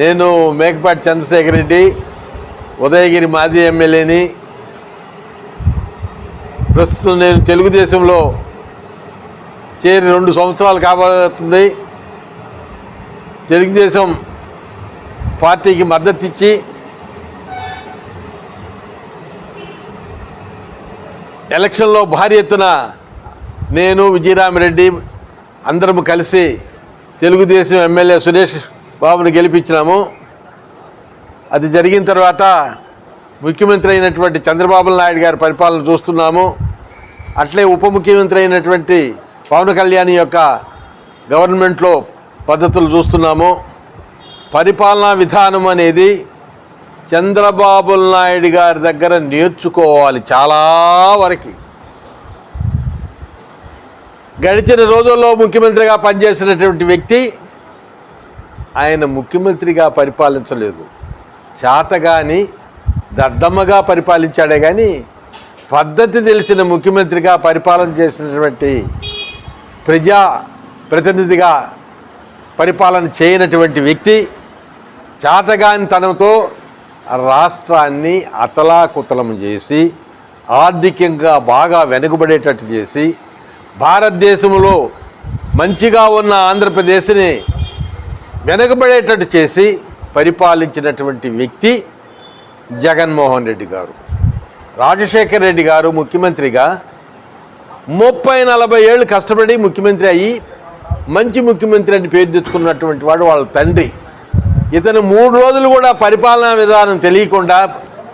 నేను మేకపాటి చంద్రశేఖర్ రెడ్డి ఉదయగిరి మాజీ ఎమ్మెల్యేని. ప్రస్తుతం నేను తెలుగుదేశంలో చేరి రెండు సంవత్సరాలు కాబోతుంది. తెలుగుదేశం పార్టీకి మద్దతు ఇచ్చి ఎలక్షన్లో భారీ ఎత్తున నేను విజయరామిరెడ్డి అందరం కలిసి తెలుగుదేశం ఎమ్మెల్యే సురేష్ బాబుని గెలిపించినాము. అది జరిగిన తర్వాత ముఖ్యమంత్రి అయినటువంటి చంద్రబాబు నాయుడు గారి పరిపాలన చూస్తున్నాము. అట్లే ఉప ముఖ్యమంత్రి అయినటువంటి పవన్ కళ్యాణ్ యొక్క గవర్నమెంట్లో పద్ధతులు చూస్తున్నాము. పరిపాలనా విధానం అనేది చంద్రబాబు నాయుడు గారి దగ్గర నేర్చుకోవాలి చాలా వరకు. గడిచిన రోజుల్లో ముఖ్యమంత్రిగా పనిచేసినటువంటి వ్యక్తి ఆయన ముఖ్యమంత్రిగా పరిపాలించలేదు. చేతగాని దద్దమ్మగా పరిపాలించాడే కానీ పద్ధతి తెలిసిన ముఖ్యమంత్రిగా పరిపాలన చేసినటువంటి ప్రజా ప్రతినిధిగా పరిపాలన చేయనటువంటి వ్యక్తి చేతగాని తనంతో రాష్ట్రాన్ని అతలాకుతలం చేసి ఆర్థికంగా బాగా వెనుకబడేటట్టు చేసి భారతదేశంలో మంచిగా ఉన్న ఆంధ్రప్రదేశ్ని వెనకబడేటట్టు చేసి పరిపాలించినటువంటి వ్యక్తి జగన్మోహన్ రెడ్డి గారు. రాజశేఖర్ రెడ్డి గారు ముఖ్యమంత్రిగా ముప్పై నలభై ఏళ్ళు కష్టపడి ముఖ్యమంత్రి అయ్యి మంచి ముఖ్యమంత్రి అని పేరు తెచ్చుకున్నటువంటి వాడు వాళ్ళ తండ్రి. ఇతను మూడు రోజులు కూడా పరిపాలనా విధానం తెలియకుండా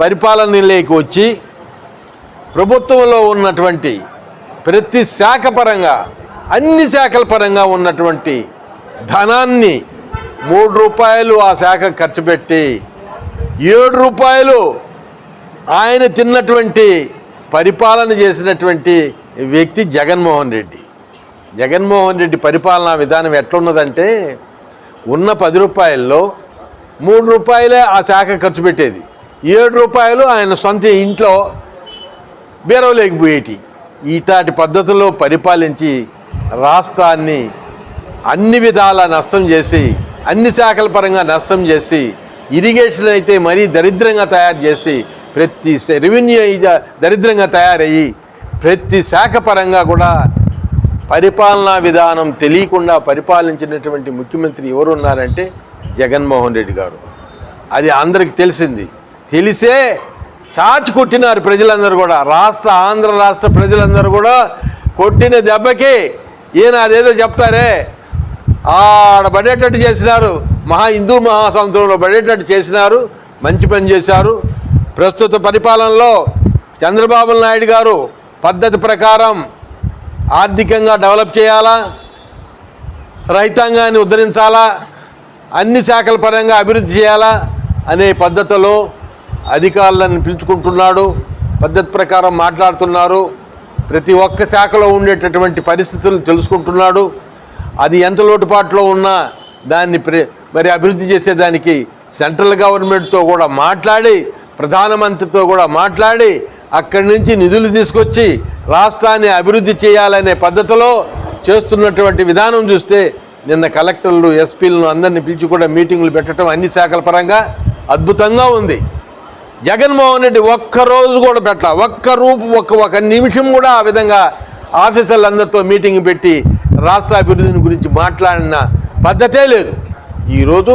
పరిపాలనలోకి వచ్చి ప్రభుత్వంలో ఉన్నటువంటి ప్రతి శాఖ పరంగా అన్ని శాఖల పరంగా ఉన్నటువంటి ధనాన్ని మూడు రూపాయలు ఆ శాఖ ఖర్చు పెట్టి ఏడు రూపాయలు ఆయన తిన్నటువంటి పరిపాలన చేసినటువంటి వ్యక్తి జగన్మోహన్ రెడ్డి. జగన్మోహన్ రెడ్డి పరిపాలనా విధానం ఎట్లున్నదంటే ఉన్న పది రూపాయల్లో మూడు రూపాయలే ఆ శాఖ ఖర్చు పెట్టేది. ఏడు రూపాయలు ఆయన సొంత ఇంట్లో బీరవలేకపోయేటి ఇటాటి పద్ధతుల్లో పరిపాలించి రాష్ట్రాన్ని అన్ని విధాల నష్టం చేసి అన్ని శాఖల పరంగా నష్టం చేసి ఇరిగేషన్ అయితే మరీ దరిద్రంగా తయారు చేసి ప్రతి రెవెన్యూ దరిద్రంగా తయారయ్యి ప్రతి శాఖ పరంగా కూడా పరిపాలనా విధానం తెలియకుండా పరిపాలించినటువంటి ముఖ్యమంత్రి ఎవరున్నారంటే జగన్మోహన్ రెడ్డి గారు. అది అందరికి తెలిసింది. తెలిసే చాచి కొట్టినారు ప్రజలందరూ కూడా. రాష్ట్ర ఆంధ్ర రాష్ట్ర ప్రజలందరూ కూడా కొట్టిన దెబ్బకి ఈయన అదేదో చెప్తారే ఆడ పడేటట్టు చేసినారు. మహా హిందూ మహాసముద్రంలో పడేటట్టు చేసినారు. మంచి పని చేశారు. ప్రస్తుత పరిపాలనలో చంద్రబాబు నాయుడు గారు పద్ధతి ప్రకారం ఆర్థికంగా డెవలప్ చేయాలా? రైతాంగాన్ని ఉద్ధరించాలా? అన్ని శాఖల పరంగా అభివృద్ధి చేయాలా? అనే పద్ధతిలో అధికారులను పిలుచుకుంటున్నాడు. పద్ధతి ప్రకారం మాట్లాడుతున్నారు. ప్రతి ఒక్క శాఖలో ఉండేటటువంటి పరిస్థితులు తెలుసుకుంటున్నాడు. అది ఎంత లోటుపాట్లో ఉన్నా దాన్ని ప్ర- మరి అభివృద్ధి చేసేదానికి సెంట్రల్ గవర్నమెంట్తో కూడా మాట్లాడి ప్రధానమంత్రితో కూడా మాట్లాడి అక్కడి నుంచి నిధులు తీసుకొచ్చి రాష్ట్రాన్ని అభివృద్ధి చేయాలనే పద్ధతిలో చేస్తున్నటువంటి విధానం చూస్తే నిన్న కలెక్టర్లు ఎస్పీలను అందరినీ పిలిచి కూడా మీటింగులు పెట్టడం అన్ని శాఖల పరంగా అద్భుతంగా ఉంది. జగన్మోహన్ రెడ్డి ఒక్కరోజు కూడా పెట్ట ఒక్క రూపు ఒక్క ఒక నిమిషం కూడా ఆ విధంగా ఆఫీసర్లందరితో మీటింగ్ పెట్టి రాష్ట్ర అభివృద్ధిని గురించి మాట్లాడిన పద్ధతే లేదు. ఈరోజు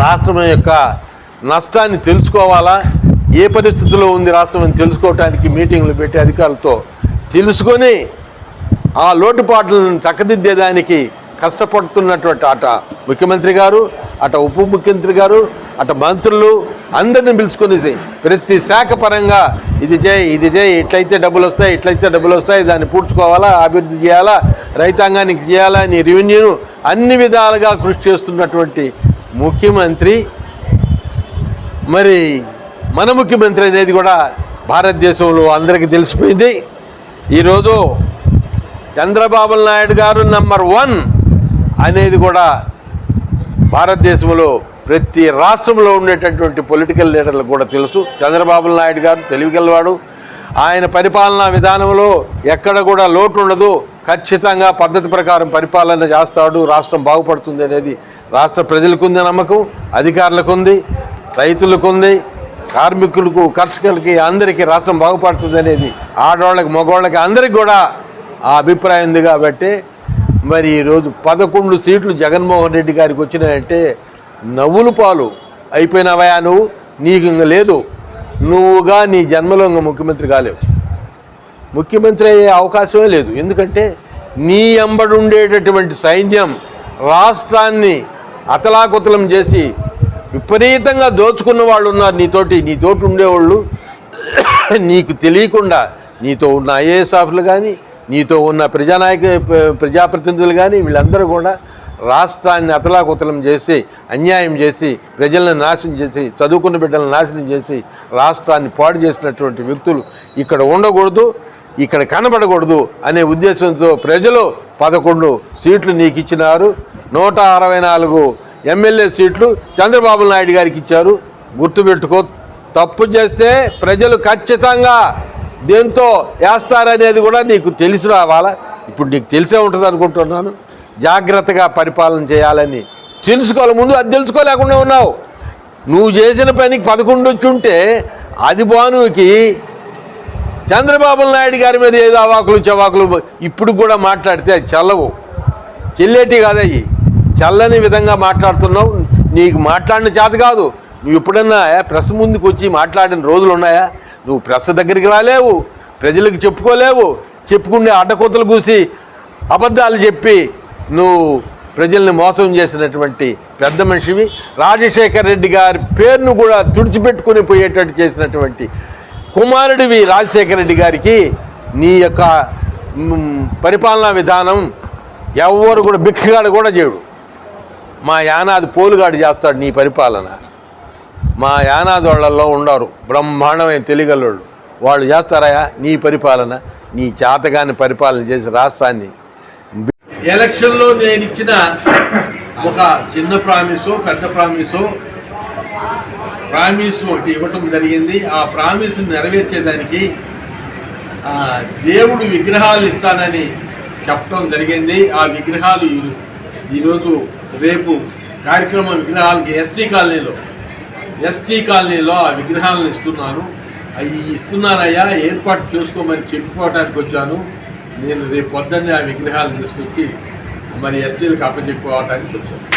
రాష్ట్రం యొక్క నష్టాన్ని తెలుసుకోవాలా? ఏ పరిస్థితిలో ఉంది రాష్ట్రం అని తెలుసుకోవటానికి మీటింగ్లు పెట్టి అధికారులతో తెలుసుకొని ఆ లోటుపాట్లను చక్కదిద్దేదానికి కష్టపడుతున్నటువంటి అట ముఖ్యమంత్రి గారు అట ఉప ముఖ్యమంత్రి గారు అటు మంత్రులు అందరిని పిలుచుకొని ప్రతి శాఖ పరంగా ఇది చేయి ఇది చేయి ఇట్లయితే డబ్బులు వస్తాయి ఇట్లయితే డబ్బులు వస్తాయి దాన్ని పూడ్చుకోవాలా అభివృద్ధి చేయాలా రైతాంగానికి చేయాలా నీ రెవెన్యూను అన్ని విధాలుగా కృషి చేస్తున్నటువంటి ముఖ్యమంత్రి. మరి మన ముఖ్యమంత్రి అనేది కూడా భారతదేశంలో అందరికీ తెలిసిపోయింది. ఈరోజు చంద్రబాబు నాయుడు గారు నంబర్ వన్ అనేది కూడా భారతదేశంలో ప్రతి రాష్ట్రంలో ఉండేటటువంటి పొలిటికల్ లీడర్లకు కూడా తెలుసు. చంద్రబాబు నాయుడు గారు తెలివిగలవాడు. ఆయన పరిపాలనా విధానంలో ఎక్కడ కూడా లోటు ఉండదు ఖచ్చితంగా పద్ధతి ప్రకారం పరిపాలన చేస్తాడు. రాష్ట్రం బాగుపడుతుంది అనేది రాష్ట్ర ప్రజలకు ఉంది నమ్మకం అధికారులకు ఉంది రైతులకు ఉంది కార్మికులకు కర్షకులకి అందరికీ రాష్ట్రం బాగుపడుతుంది అనేది ఆడవాళ్ళకి మగవాళ్ళకి అందరికి కూడా ఆ అభిప్రాయం ఉంది కాబట్టి మరి ఈరోజు పదకొండు సీట్లు జగన్మోహన్ రెడ్డి గారికి వచ్చినాయంటే నవ్వులు పాలు. అయిపోయినావయా నువ్వు? నీకు ఇంక లేదు. నువ్వుగా నీ జన్మలో ఇంక ముఖ్యమంత్రి కాలేవు. ముఖ్యమంత్రి అయ్యే అవకాశమే లేదు. ఎందుకంటే నీ ఎంబడుండేటటువంటి సైన్యం రాష్ట్రాన్ని అతలాకుతలం చేసి విపరీతంగా దోచుకున్న వాళ్ళు ఉన్నారు నీతోటి. నీతోటి ఉండేవాళ్ళు నీకు తెలియకుండా నీతో ఉన్న ఐఏఎస్ ఆఫీసులు కానీ నీతో ఉన్న ప్రజానాయక ప్రజాప్రతినిధులు కానీ వీళ్ళందరూ కూడా రాష్ట్రాన్ని అతలాకుతలం చేసి అన్యాయం చేసి ప్రజలను నాశనం చేసి చదువుకున్న బిడ్డలను నాశనం చేసి రాష్ట్రాన్ని పాడు చేసినటువంటి వ్యక్తులు ఇక్కడ ఉండకూడదు ఇక్కడ కనబడకూడదు అనే ఉద్దేశంతో ప్రజలు పదకొండు సీట్లు నీకు ఇచ్చినారు నూట అరవై నాలుగు ఎమ్మెల్యే సీట్లు చంద్రబాబు నాయుడు గారికి ఇచ్చారు. గుర్తుపెట్టుకో తప్పు చేస్తే ప్రజలు ఖచ్చితంగా దేంతో వేస్తారనేది కూడా నీకు తెలిసి రావాలా? ఇప్పుడు నీకు తెలిసే ఉంటుంది అనుకుంటున్నాను జాగ్రత్తగా పరిపాలన చేయాలని తెలుసుకోవాలి. ముందు అది తెలుసుకోలేకుండా ఉన్నావు. నువ్వు చేసిన పనికి పదకొండు వచ్చి ఉంటే అది బానుకి చంద్రబాబు నాయుడు గారి మీద ఏదో అవాకులు చవాకులు ఇప్పుడు కూడా మాట్లాడితే అది చల్లవు. చెల్లేటి కాదయ్యి చల్లని విధంగా మాట్లాడుతున్నావు. నీకు మాట్లాడిన చేత కాదు. నువ్వు ఎప్పుడన్నా ప్రెస్ ముందుకు వచ్చి మాట్లాడిన రోజులు ఉన్నాయా? నువ్వు ప్రెస్ దగ్గరికి రాలేవు. ప్రజలకు చెప్పుకోలేవు. చెప్పుకునే అడ్డకూతలు కూసి అబద్ధాలు చెప్పి నువ్వు ప్రజల్ని మోసం చేసినటువంటి పెద్ద మనిషివి. రాజశేఖర్ రెడ్డి గారి పేరును కూడా తుడిచిపెట్టుకుని పోయేటట్టు చేసినటువంటి కుమారుడివి రాజశేఖర రెడ్డి గారికి నీ యొక్క పరిపాలనా విధానం ఎవరు కూడా భిక్షగాడు కూడా చేయడు. మా యానాది పోలుగాడు చేస్తాడు నీ పరిపాలన. మా యానాది వాళ్ళల్లో ఉండరు. బ్రహ్మాండమైన తెలియగలవాళ్ళు వాళ్ళు చేస్తారా నీ పరిపాలన? నీ చేతగాని పరిపాలన చేసి రాష్ట్రాన్ని ఎలక్షన్లో నేను ఇచ్చిన ఒక చిన్న ప్రామిసో పెద్ద ప్రామిసో ప్రామిస్ ఒకటి ఇవ్వటం జరిగింది. ఆ ప్రామిస్ నెరవేర్చేదానికి దేవుడు విగ్రహాలు ఇస్తానని చెప్పడం జరిగింది. ఆ విగ్రహాలు ఈ- ఈరోజు రేపు కార్యక్రమం విగ్రహాలకి ఎస్టీ కాలనీలో ఎస్టీ కాలనీలో ఆ విగ్రహాలను ఇస్తున్నాను. అవి ఇస్తున్నానయ్యా ఏర్పాటు చేసుకోమని చెప్పుకోవటానికి వచ్చాను. నేను రేపు పొద్దున్నే ఆ విగ్రహాలు తీసుకొచ్చి మరి ఎస్టీలకు అప్పచెప్పుకోవటానికి వచ్చాను.